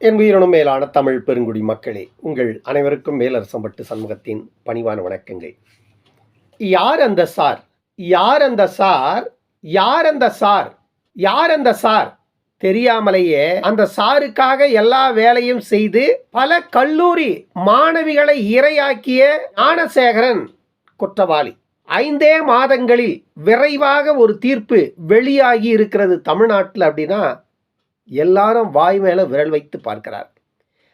என் உயிரினும் மேலான தமிழ் பெருங்குடி மக்களே உங்கள் அனைவருக்கும் மேலரசம்பட்டு சமூகத்தின் பணிவான வணக்கங்கள். யார் அந்த சார்? யார் அந்த சார்? யார் அந்த சார்? யார் அந்த சார்? தெரியாமலேயே அந்த சாருக்காக எல்லா வேலையும் செய்து பல கல்லூரி மாணவிகளை இரையாக்கிய ஞானசேகரன் குற்றவாளி. ஐந்தே மாதங்களில் விரைவாக ஒரு தீர்ப்பு வெளியாகி இருக்கிறது தமிழ்நாட்டில் அப்படின்னா எல்லாரும் வாய் மேலே விரல் வைத்து பார்க்கிறார்.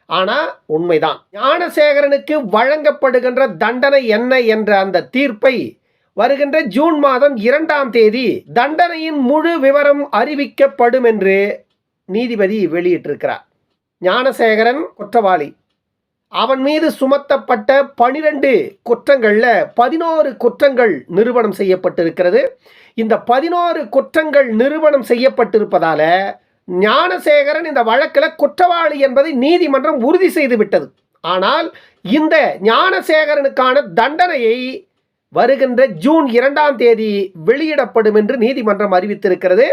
ஆனால் உண்மைதான். ஞானசேகரனுக்கு வழங்கப்படுகின்ற தண்டனை என்ன என்ற அந்த தீர்ப்பை வருகின்ற ஜூன் மாதம் இரண்டாம் தேதி தண்டனையின் முழு விவரம் அறிவிக்கப்படும் என்று நீதிபதி வெளியிட்டிருக்கிறார். ஞானசேகரன் குற்றவாளி. அவன் மீது சுமத்தப்பட்ட பனிரெண்டு குற்றங்களில் பதினோரு குற்றங்கள் நிரூபணம் செய்யப்பட்டிருக்கிறது. இந்த பதினோரு குற்றங்கள் நிரூபணம் செய்யப்பட்டிருப்பதால் ஞானசேகரன் இந்த வழக்கில் குற்றவாளி என்பதை நீதிமன்றம் உறுதி செய்துவிட்டது ஆனால் இந்த ஞானசேகரனுக்கான தண்டனையை வருகின்ற ஜூன் இரண்டாம் தேதி வெளியிடப்படும் என்று நீதிமன்றம் அறிவித்திருக்கிறது.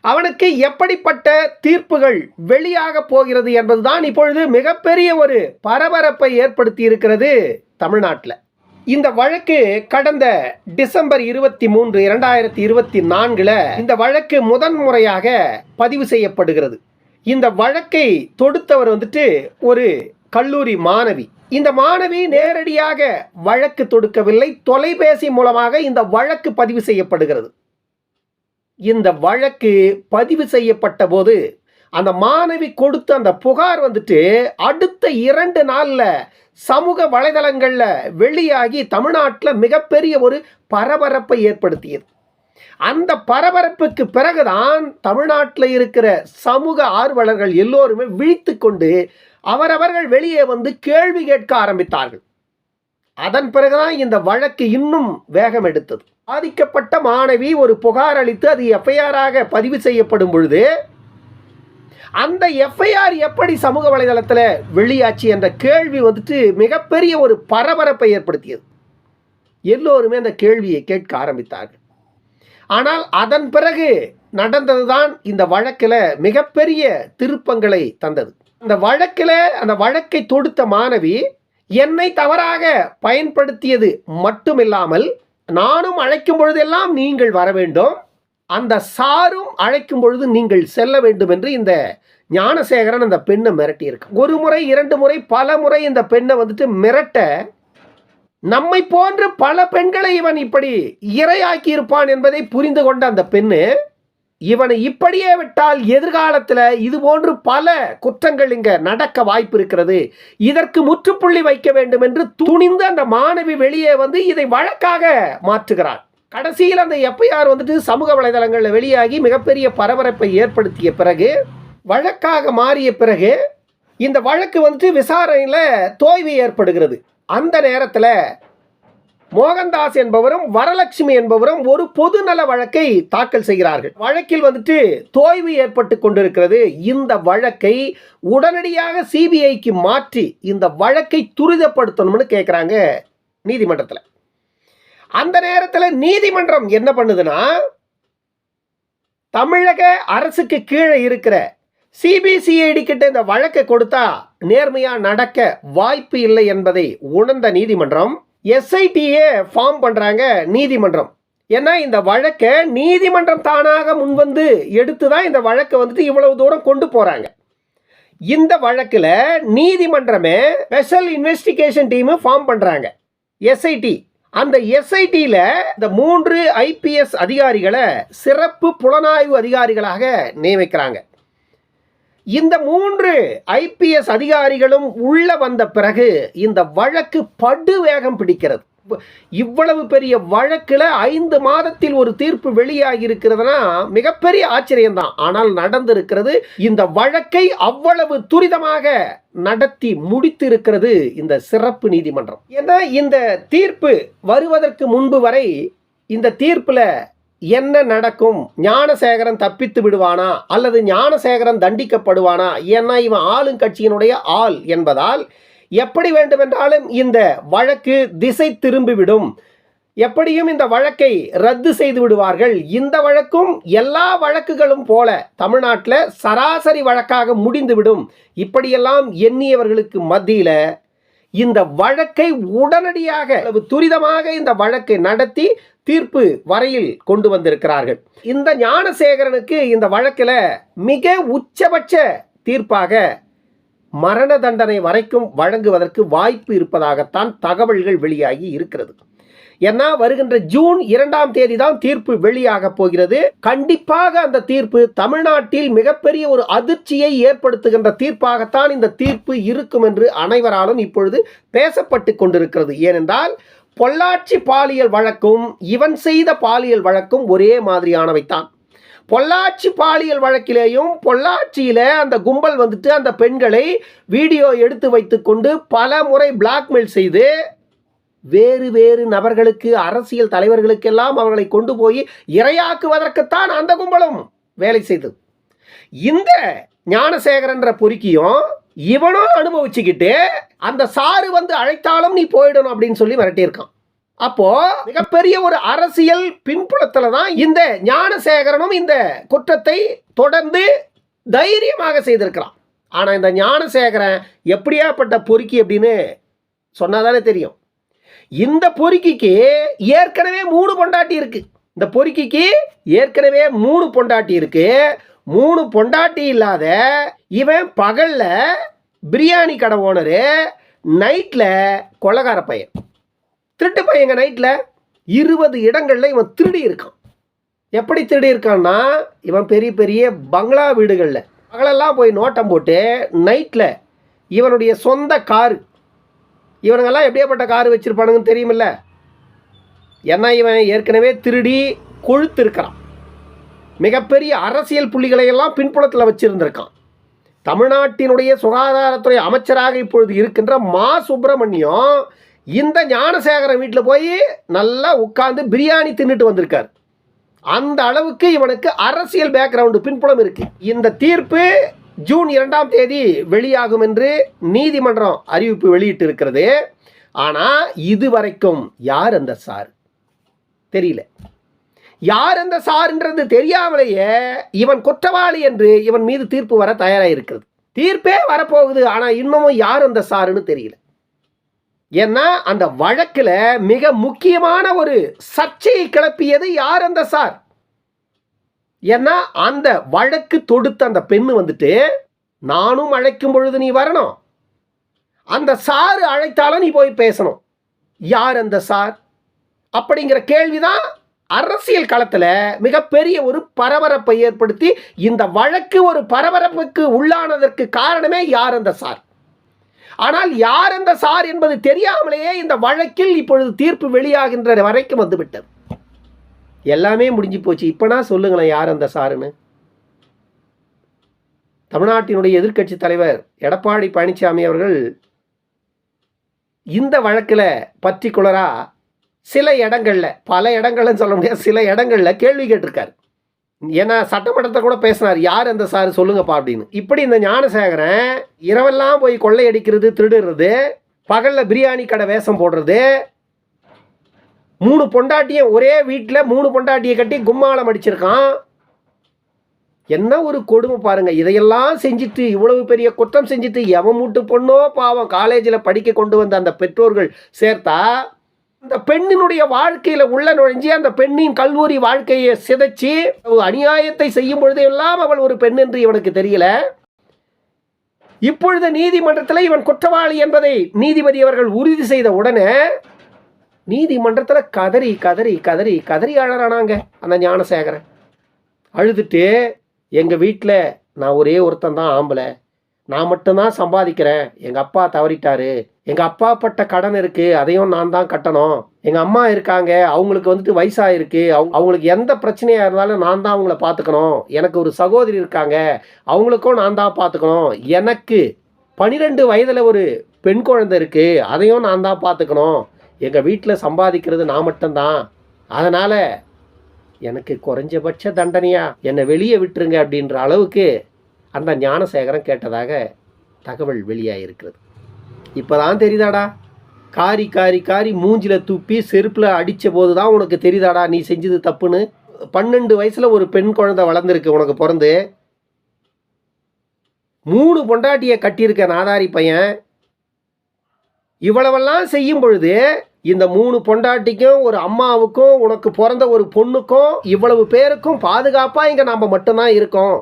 அவனுக்கு எப்படிப்பட்ட தீர்ப்புகள் வெளியாக போகிறது என்பதுதான் இப்பொழுது மிகப்பெரிய ஒரு பரபரப்பை ஏற்படுத்தி இருக்கிறது தமிழ்நாட்டில். இந்த வழக்கு கடந்த டிசம்பர் இருபத்தி மூன்று இரண்டாயிரத்தி இருபத்தி நான்குல இந்த வழக்கு முதன்முறையாக பதிவு செய்யப்படுகிறது. இந்த வழக்கை தொடுத்தவர் வந்துட்டு ஒரு கல்லூரி மாணவி. இந்த மாணவி நேரடியாக வழக்கு தொடுக்கவில்லை. தொலைபேசி மூலமாக இந்த வழக்கு பதிவு செய்யப்படுகிறது. இந்த வழக்கு பதிவு செய்யப்பட்ட போது அந்த மாணவி கொடுத்த அந்த புகார் வந்துட்டு அடுத்த இரண்டு நாளில் சமூக வலைதளங்களில் வெளியாகி தமிழ்நாட்டில் மிகப்பெரிய ஒரு பரபரப்பை ஏற்படுத்தியது. அந்த பரபரப்புக்கு பிறகுதான் தமிழ்நாட்டில் இருக்கிற சமூக ஆர்வலர்கள் எல்லோருமே விழித்து கொண்டு அவரவர்கள் வெளியே வந்து கேள்வி கேட்க ஆரம்பித்தார்கள். அதன் பிறகுதான் இந்த வழக்கு இன்னும் வேகம் எடுத்தது. பாதிக்கப்பட்ட மாணவி ஒரு புகார் அளித்து அது எஃப்ஐஆராக பதிவு செய்யப்படும் பொழுது அந்த எஃப்ஐஆர் எப்படி சமூக வலைதளத்தில் வெளியாச்சு என்ற கேள்வி வந்துட்டு மிகப்பெரிய ஒரு பரபரப்பை ஏற்படுத்தியது. எல்லோருமே அந்த கேள்வியை கேட்க ஆரம்பித்தார்கள். ஆனால் அதன் பிறகு நடந்ததுதான் இந்த வழக்கில் மிகப்பெரிய திருப்பங்களை தந்தது. அந்த வழக்கில் அந்த வழக்கை தொடுத்த மாணவி என்னை தவறாக பயன்படுத்தியது மட்டுமில்லாமல் நானும் அழைக்கும் பொழுதெல்லாம் நீங்கள் வர வேண்டும். அந்த சாரும் அழைக்கும் பொழுது நீங்கள் செல்ல வேண்டும் என்று இந்த ஞானசேகரன் அந்த பெண்ணை மிரட்டியிருக்கு. ஒரு முறை இரண்டு முறை பல முறை இந்த பெண்ணை வந்துட்டு மிரட்ட நம்மை போன்று பல பெண்களை இவன் இப்படி இரையாக்கி இருப்பான் என்பதை புரிந்து கொண்ட அந்த பெண்ணு இவனை இப்படியே விட்டால் எதிர்காலத்தில் இது போன்று பல குற்றங்கள் இங்க நடக்க வாய்ப்பு இருக்கிறது இதற்கு முற்றுப்புள்ளி வைக்க வேண்டும் என்று துணிந்து அந்த மாணவி வெளியே வந்து இதை வழக்காக மாற்றுகிறான் கடைசியில் அந்த எஃப்ஐஆர் வந்துட்டு சமூக வலைதளங்களில் வெளியாகி மிகப்பெரிய பரபரப்பை ஏற்படுத்திய பிறகு வழக்காக மாறிய பிறகு இந்த வழக்கு வந்துட்டு விசாரணையில் தோய்வு ஏற்படுகிறது. அந்த நேரத்தில் மோகன்தாஸ் என்பவரும் வரலட்சுமி என்பவரும் ஒரு பொதுநல வழக்கை தாக்கல் செய்கிறார்கள். வழக்கில் வந்துட்டு தோய்வு ஏற்பட்டு கொண்டிருக்கிறது. இந்த வழக்கை உடனடியாக சிபிஐக்கு மாற்றி இந்த வழக்கை துரிதப்படுத்தணும்னு கேட்குறாங்க நீதிமன்றத்தில். அந்த நேரத்தில் நீதிமன்றம் என்ன பண்ணுதுன்னா தமிழக அரசுக்கு கீழே இருக்கிற சிபிசிஐடி கிட்ட இந்த வழக்கை கொடுத்தா நேர்மையா நடக்க வாய்ப்பு இல்லை என்பதை உணர்ந்த நீதிமன்றம் எஸ்ஐடியே ஃபார்ம் பண்றாங்க நீதிமன்றம். ஏன்னா இந்த வழக்கை நீதிமன்றம் தானாக முன்வந்து எடுத்து தான் இந்த வழக்கை வந்துட்டு இவ்வளவு தூரம் கொண்டு போறாங்க. இந்த வழக்கில் நீதிமன்றமே ஸ்பெஷல் இன்வெஸ்டிகேஷன் டீமு ஃபார்ம் பண்ணுறாங்க எஸ்ஐடி அந்த எஸ்ஐடியில் இந்த மூன்று ஐபிஎஸ் அதிகாரிகளை சிறப்பு புலனாய்வு அதிகாரிகளாக நியமிக்கிறாங்க. இந்த மூன்று ஐபிஎஸ் அதிகாரிகளும் உள்ள வந்த பிறகு இந்த வழக்கு படு வேகம் பிடிக்கிறது. இவ்வளவு பெரிய வழக்கில் ஐந்து மாதத்தில் ஒரு தீர்ப்பு வெளியாகி இருக்கிறதுனா மிகப்பெரிய ஆச்சரியம்தான். ஆனால் நடந்திருக்கிறது இந்த வழக்கை அவ்வளவு துரிதமாக நடத்தி முடித்து இருக்கிறது இந்த சிறப்பு நீதிமன்றம். ஏன்னா இந்த தீர்ப்பு வருவதற்கு முன்பு வரை இந்த தீர்ப்பில் என்ன நடக்கும்? ஞானசேகரன் தப்பித்து விடுவானா? அல்லது ஞானசேகரன் தண்டிக்கப்படுவானா? ஏன்னா இவன் ஆளுங்கட்சியினுடைய ஆள் என்பதால் எப்படி வேண்டுமென்றாலும் இந்த வழக்கு திசை திரும்பிவிடும். எப்படியும் இந்த வழக்கை ரத்து செய்து விடுவார்கள். இந்த வழக்கும் எல்லா வழக்குகளும் போல தமிழ்நாட்டில் சராசரி வழக்காக முடிந்துவிடும். இப்படியெல்லாம் எண்ணியவர்களுக்கு மத்தியில் இந்த வழக்கை உடனடியாக துரிதமாக இந்த வழக்கை நடத்தி தீர்ப்பு வரையில் கொண்டு வந்திருக்கிறார்கள். இந்த ஞானசேகரனுக்கு இந்த வழக்கில் மிக உச்சபட்ச தீர்ப்பாக மரண தண்டனை வரைக்கும் வழங்குவதற்கு வாய்ப்பு இருப்பதாகத்தான் தகவல்கள் வெளியாகி இருக்கிறது. ஏன்னா வருகின்ற ஜூன் இரண்டாம் தேதி தான் தீர்ப்பு வெளியாக போகிறது. கண்டிப்பாக அந்த தீர்ப்பு தமிழ்நாட்டில் மிகப்பெரிய ஒரு அதிர்ச்சியை ஏற்படுத்துகின்ற தீர்ப்பாகத்தான் இந்த தீர்ப்பு இருக்கும் என்று அனைவராலும் இப்பொழுது பேசப்பட்டு கொண்டிருக்கிறது. ஏனென்றால் பொள்ளாச்சி பாலியல் வழக்கும் இவன் செய்த பாலியல் வழக்கும் ஒரே மாதிரியானவைத்தான். பொள்ளாச்சி பாலியல் வழக்கிலேயும் பொள்ளாச்சியில் அந்த கும்பல் வந்துட்டு அந்த பெண்களை வீடியோ எடுத்து வைத்துக்கொண்டு பல முறை பிளாக்மெயில் செய்து வேறு வேறு நபர்களுக்கு அரசியல் தலைவர்களுக்கெல்லாம் அவர்களை கொண்டு போய் இரையாக்குவதற்குத்தான் அந்த கும்பலும் வேலை செய்தது. இந்த ஞானசேகரன்ற பொறுக்கியும் இவனும் அனுபவிச்சுக்கிட்டு அந்த சாரு வந்து அழைத்தாலும் நீ போயிடணும் அப்படின்னு சொல்லி மிரட்டியிருக்கான். அப்போ மிகப்பெரிய ஒரு அரசியல் பின்புலத்தில் தான் இந்த ஞானசேகரனும் இந்த குற்றத்தை தொடர்ந்து தைரியமாக செய்திருக்கிறான். ஆனால் இந்த ஞானசேகரன் எப்படியாப்பட்ட பொறுக்கி அப்படின்னு சொன்னாதானே தெரியும். இந்த பொறுக்கிக்கு ஏற்கனவே மூணு பொண்டாட்டி இருக்கு. இந்த பொறுக்கிக்கு ஏற்கனவே மூணு பொண்டாட்டி இருக்கு. மூணு பொண்டாட்டி இல்லாத இவன் பகல்ல பிரியாணி கடை ஓனரு நைட்டில் கொலகார பையன். திருட்டு பையங்க நைட்டில் இருபது இடங்களில் இவன் திருடி இருக்கான். எப்படி திருடி இருக்கான்னா இவன் பெரிய பெரிய பங்களா வீடுகளில். பகலெல்லாம் போய் நோட்டம் போட்டு நைட்டில் இவனுடைய சொந்த காரு. இவனுங்கெல்லாம் எப்படியாப்பட்ட கார் வச்சுருப்பானுங்கன்னு தெரியுமில்ல? ஏன்னா இவன் ஏற்கனவே திருடி கொழுத்து இருக்கிறான் மிகப்பெரிய அரசியல் புள்ளிகளை எல்லாம் பின்புலத்தில் வச்சுருந்துருக்கான். தமிழ்நாட்டினுடைய சுகாதாரத்துறை அமைச்சராக இப்பொழுது இருக்கின்ற மா சுப்பிரமணியம் இந்த ஞானசேகரன் வீட்டில் போய் நல்லா உட்காந்து பிரியாணி தின்னுட்டு வந்திருக்கார். அந்த அளவுக்கு இவனுக்கு அரசியல் பேக்ரவுண்டு பின்புலம் இருக்கு. இந்த தீர்ப்பு ஜூன் இரண்டாம் தேதி வெளியாகும் என்று நீதிமன்றம் அறிவிப்பு வெளியிட்டு இருக்கிறது ஆனால் இதுவரைக்கும் யார் அந்த சார்? தெரியல. யார் அந்த சார்ன்றது தெரியாமலேயே இவன் குற்றவாளி என்று இவன் மீது தீர்ப்பு வர தயாராக இருக்கிறது தீர்ப்பே வரப்போகுது ஆனால் இன்னமும் யார் அந்த சாருன்னு தெரியல. ஏன்னா அந்த வழக்கில் மிக முக்கியமான ஒரு சர்ச்சையை கிளப்பியது யார் அந்த சார்? ஏன்னா அந்த வழக்கு தொடுத்த அந்த பெண்ணு வந்துட்டு நானும் அழைக்கும் பொழுது நீ வரணும். அந்த சார் அழைத்தாலும் நீ போய் பேசணும். யார் அந்த சார்? அப்படிங்கிற கேள்விதான் அரசியல் களத்தில் மிகப்பெரிய ஒரு பரபரப்பை ஏற்படுத்தி இந்த வழக்கு ஒரு பரபரப்புக்கு உள்ளானதற்கு காரணமே யார் அந்த சார்? ஆனால் யார் அந்த சார் என்பது தெரியாமலேயே இந்த வழக்கில் இப்பொழுது தீர்ப்பு வெளியாகின்ற வரைக்கும் வந்துவிட்டது. எல்லாமே முடிஞ்சு போச்சு. இப்போனா சொல்லுங்களேன் யார் அந்த சாருன்னு. தமிழ்நாட்டினுடைய எதிர்க்கட்சி தலைவர் எடப்பாடி பழனிசாமி அவர்கள் இந்த வழக்கில் பர்டிகுலரா சில இடங்களில் பல இடங்கள்னு சொல்ல முடியாது சில இடங்களில் கேள்வி கேட்டிருக்காரு. ஏன்னா சட்டமன்றத்தை கூட பேசினார். யார் அந்த சார் சொல்லுங்கப்பா அப்படின்னு. இப்படி இந்த ஞானசேகரன் இரவெல்லாம் போய் கொள்ளையடிக்கிறது திருடுறது பகலில் பிரியாணி கடை வேஷம் போடுறது மூணு பொண்டாட்டியை ஒரே வீட்டில் மூணு பொண்டாட்டியை கட்டி கும்மாளம் அடிச்சிருக்கான். என்ன ஒரு கொடுமை பாருங்கள் இதையெல்லாம் செஞ்சுட்டு இவ்வளவு பெரிய குற்றம் செஞ்சுட்டு எவன் மூட்டு பொண்ணோ பாவம் காலேஜில் படிக்க கொண்டு வந்த அந்த பெற்றோர்கள் சேர்த்தா அந்த பெண்ணினுடைய வாழ்க்கையில் உள்ள நுழைஞ்சி அந்த பெண்ணின் கல்லூரி வாழ்க்கையை சிதைச்சி அநியாயத்தை செய்யும் பொழுதெல்லாம் அவள் ஒரு பெண் என்று இவனுக்கு தெரியல. இப்பொழுது நீதிமன்றத்தில் இவன் குற்றவாளி என்பதை நீதிபதி அவர்கள் உறுதி செய்த உடனே நீதிமன்றத்தில் கதறி கதறி கதறி கதறி அழறானாங்க அந்த ஞானசேகரன். அழுதுட்டு எங்கள் வீட்டில் நான் ஒரே ஒருத்தன் தான் ஆம்பளை. நான் மட்டும்தான் சம்பாதிக்கிறேன். எங்கள் அப்பா தவறிட்டாரு. எங்கள் அப்பா பட்ட கடன் இருக்குது அதையும் நான் தான் கட்டணும். எங்கள் அம்மா இருக்காங்க. அவங்களுக்கு வந்துட்டு இருக்குது அவ் அவங்களுக்கு எந்த பிரச்சனையாக இருந்தாலும் நான் தான் அவங்கள பார்த்துக்கணும் எனக்கு ஒரு சகோதரி இருக்காங்க. அவங்களுக்கும் நான் தான் பார்த்துக்கணும் எனக்கு பன்னிரெண்டு வயதில் ஒரு பெண் குழந்தை இருக்குது அதையும் நான் தான் பார்த்துக்கணும் எங்கள் வீட்டில் சம்பாதிக்கிறது நான் மட்டும்தான். அதனால் எனக்கு குறைஞ்சபட்ச தண்டனையாக என்னை வெளியே விட்டுருங்க அப்படின்ற அளவுக்கு அந்த ஞானசேகரன் கேட்டதாக தகவல் வெளியாகிருக்கிறது இப்போ தான் தெரியுதாடா? காரி காரி காரி மூஞ்சில் துப்பி செருப்பில் அடித்த போது தான் உனக்கு தெரியுதாடா? நீ செஞ்சது தப்புன்னு? பன்னெண்டு வயசில் ஒரு பெண் குழந்தை வளர்ந்துருக்கு உனக்கு பிறந்து. மூணு பொண்டாட்டியை கட்டியிருக்க நாதாரி பையன். இவ்வளவெல்லாம் செய்யும் பொழுது இந்த மூணு பொண்டாட்டிக்கும் ஒரு அம்மாவுக்கும் உனக்கு பிறந்த ஒரு பொண்ணுக்கும் இவ்வளவு பேருக்கும் பாதுகாப்பாக இங்கே நாம் மட்டும்தான் இருக்கோம்.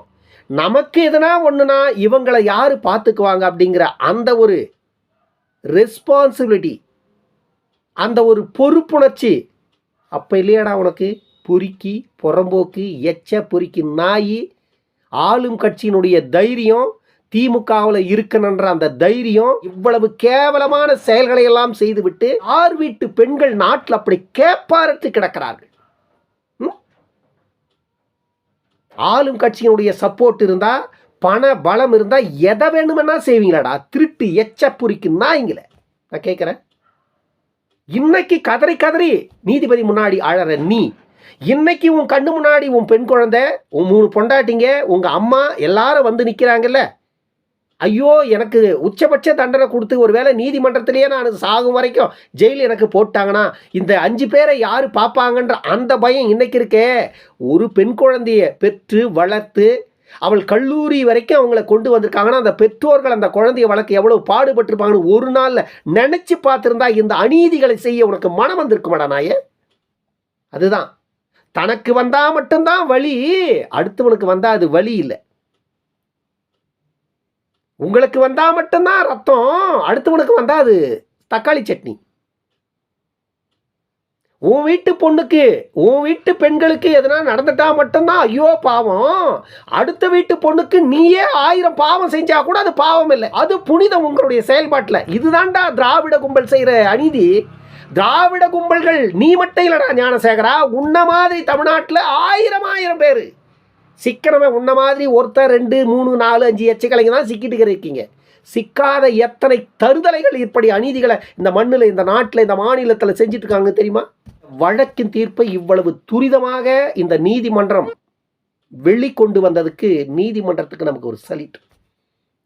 நமக்கு எதுனா ஒன்றுனா இவங்களை யார் பார்த்துக்குவாங்க அப்படிங்கிற அந்த ஒரு ரெஸ்பான்சிபிலிட்டி அந்த ஒரு பொறுப்புணர்ச்சி அப்போ இல்லையாடா உனக்கு? பொறுக்கி புறம்போக்கு எச்ச பொறுக்கி நாய் ஆளும் கட்சியினுடைய தைரியம் திமுகவில் இருக்கணுன்ற அந்த தைரியம் இவ்வளவு கேவலமான செயல்களை எல்லாம் செய்துவிட்டு ஆர் வீட்டு பெண்கள் நாட்டில் அப்படி கேப்பாரத்து கிடக்கிறார்கள் ம்? ஆளும் கட்சியினுடைய சப்போர்ட் இருந்தால் பண பலம் இருந்தால் எதை வேணுமென்னா செய்வீங்களாடா? திருட்டு எச்ச புரிக்கு நாய்ங்கள. நான் கேட்குறேன். இன்னைக்கு கதறி கதறி நீதிபதி முன்னாடி அழற நீ. இன்னைக்கு உன் கண்ணு முன்னாடி உன் பெண் குழந்தை உன் மூணு பொண்டாட்டிங்க உங்கள் அம்மா எல்லாரும் வந்து நிற்கிறாங்கல்ல ஐயோ எனக்கு உச்சபட்ச தண்டனை கொடுத்து ஒருவேளை நீதிமன்றத்திலேயே நான் சாகும் வரைக்கும் ஜெயில் எனக்கு போட்டாங்கன்னா இந்த அஞ்சு பேரை யார் பார்ப்பாங்கன்ற அந்த பயம் இன்னைக்கு இருக்கே. ஒரு பெண் குழந்தைய பெற்று வளர்த்து அவள் கல்லூரி வரைக்கும் அவங்கள கொண்டு வந்திருக்காங்கன்னா அந்த பெற்றோர்கள் அந்த குழந்தைய வளர்க்க எவ்வளோ பாடுபட்டிருப்பாங்கன்னு ஒரு நாளில் நினச்சி பார்த்துருந்தா இந்த அநீதிகளை செய்ய உனக்கு மனம் வந்திருக்குமாடா நாயே? அதுதான். தனக்கு வந்தால் மட்டும்தான் வழி அடுத்தவனுக்கு வந்தால் அது வழி இல்லை. உங்களுக்கு வந்தால் மட்டும்தான் ரத்தம் அடுத்தவனுக்கு வந்தால் அது தக்காளி சட்னி. உன் வீட்டு பொண்ணுக்கு உன் வீட்டு பெண்களுக்கு எதனா நடந்துட்டா மட்டும்தான் ஐயோ பாவம். அடுத்த வீட்டு பொண்ணுக்கு நீயே ஆயிரம் பாவம் செஞ்சா கூட அது பாவம் இல்லை. அது புனிதம் உங்களுடைய செயல்பாட்டில். இதுதான்டா திராவிட கும்பல் செய்கிற அநீதி. திராவிட கும்பல்கள் நீ மட்டும் இல்லைடா ஞானசேகரா. உன்ன மாதிரி தமிழ்நாட்டில் ஆயிரம் ஆயிரம் பேர். சிக்கனமே உன்ன மாதிரி ஒருத்தர் ரெண்டு மூணு நாலு அஞ்சு எச்சக்கலைங்க தான் சிக்கிட்டு இருக்கீங்க. சிக்காத எத்தனை தருதலைகள் இப்படி அநீதிகளை இந்த மண்ணில் இந்த நாட்டில் இந்த மாநிலத்தில் செஞ்சுட்டு இருக்காங்க தெரியுமா? வழக்கின் தீர்ப்பை இவ்வளவு துரிதமாக இந்த நீதிமன்றம் வெளிக்கொண்டு வந்ததுக்கு நீதிமன்றத்துக்கு நமக்கு ஒரு சலிட்டு.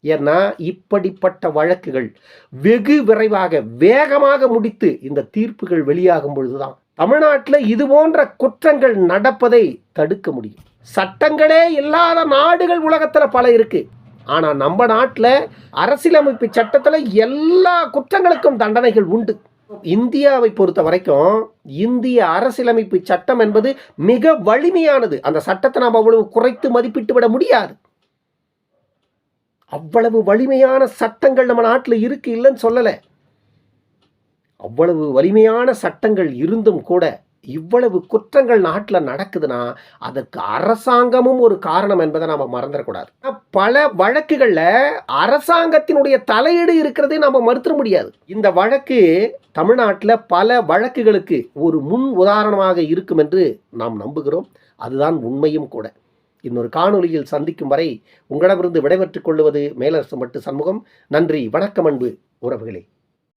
ஏன்னா இப்படிப்பட்ட வழக்குகள் வெகு விரைவாக வேகமாக முடித்து இந்த தீர்ப்புகள் வெளியாகும் பொழுதுதான் தமிழ்நாட்டில் இது போன்ற குற்றங்கள் நடப்பதை தடுக்க முடியும். சட்டங்களே இல்லாத நாடுகள் உலகத்தில் பல இருக்குது ஆனால் நம்ம நாட்டில் அரசியலமைப்பு சட்டத்தில் எல்லா குற்றங்களுக்கும் தண்டனைகள் உண்டு. இந்தியாவை பொறுத்த வரைக்கும் இந்திய அரசியலமைப்பு சட்டம் என்பது மிக வலிமையானது. அந்த சட்டத்தை நாம் அவ்வளவு குறைத்து மதிப்பிட்டு விட முடியாது. அவ்வளவு வலிமையான சட்டங்கள் நம்ம நாட்டில் இருக்கு இல்லைன்னு சொல்லலை. அவ்வளவு வலிமையான சட்டங்கள் இருந்தும் கூட இவ்வளவு குற்றங்கள் நாட்டில் நடக்குதுன்னா அதற்கு அரசாங்கமும் ஒரு காரணம் என்பதை நாம் மறந்துடக்கூடாது பல வழக்குகளில் அரசாங்கத்தினுடைய தலையீடு இருக்கிறதே நம்ம மறுத்துட முடியாது. இந்த வழக்கு தமிழ்நாட்டில் பல வழக்குகளுக்கு ஒரு முன் உதாரணமாக இருக்கும் என்று நாம் நம்புகிறோம். அதுதான் உண்மையும் கூட. இன்னொரு காணொலியில் சந்திக்கும் வரை உங்களிடமிருந்து விடைபெற்றுக் கொள்வது மேலரசு மட்டு சண்முகம். நன்றி வணக்கம் அன்பு உறவுகளே.